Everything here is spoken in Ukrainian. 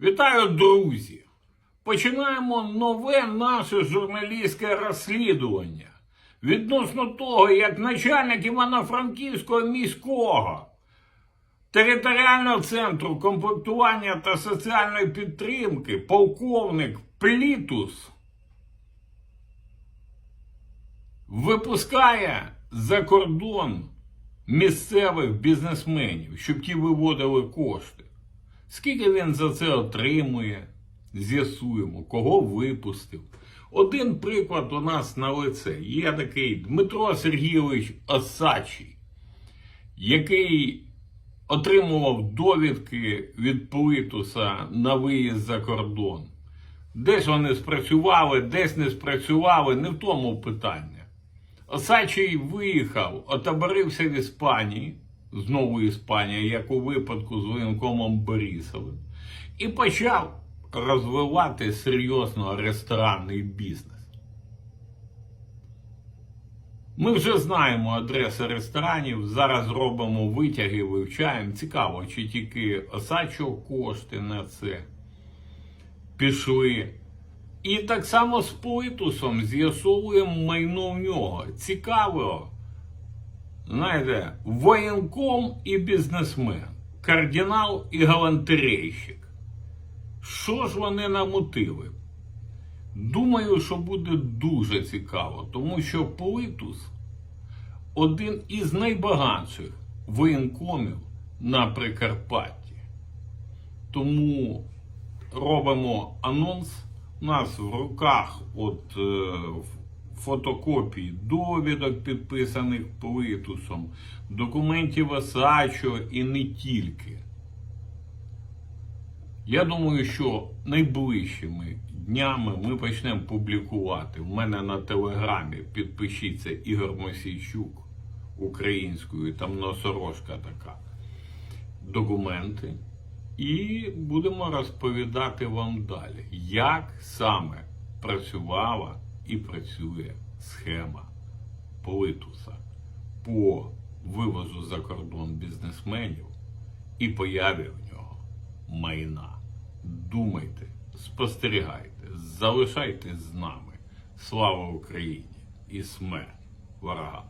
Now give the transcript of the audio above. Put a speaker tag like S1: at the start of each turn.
S1: Вітаю, друзі! Починаємо нове наше журналістське розслідування відносно того, як начальник Івано-Франківського міського територіального центру комплектування та соціальної підтримки, полковник Плітус, випускає за кордон місцевих бізнесменів, щоб ті виводили кошти. Скільки він за це отримує, з'ясуємо, кого випустив. Один приклад у нас на лице. Є такий Дмитро Сергійович Осачий, який отримував довідки від Плитуса на виїзд за кордон. Десь вони спрацювали, десь не спрацювали, не в тому питання. Осачий виїхав, отоборився в Іспанії, знову Іспанія, як у випадку з воєнкомом Борисовим, і почав розвивати серйозно ресторанний бізнес. Ми вже знаємо адреси ресторанів, зараз робимо витяги, вивчаємо. Цікаво, чи тільки Осачого кошти на це пішли. І так само з Плитусом з'ясовуємо майно в нього. Цікаво, знаєте, воєнком і бізнесмен, кардинал і галантерейщик. Що ж вони намутили? Думаю, що буде дуже цікаво, тому що Плитус один із найбагатших воєнкомів на Прикарпатті. Тому робимо анонс. У нас в руках от е, фотокопії довідок, підписаних Плитусом, документів Осачо і не тільки. Я думаю, що найближчими днями ми почнемо публікувати. У мене на телеграмі підпишіться Ігор Мосійчук українською, там носорожка така. Документи. І будемо розповідати вам далі, як саме працювала і працює схема Плитуса по вивозу за кордон бізнесменів і появі в нього майна. Думайте, спостерігайте, залишайтесь з нами. Слава Україні і смерть ворогам!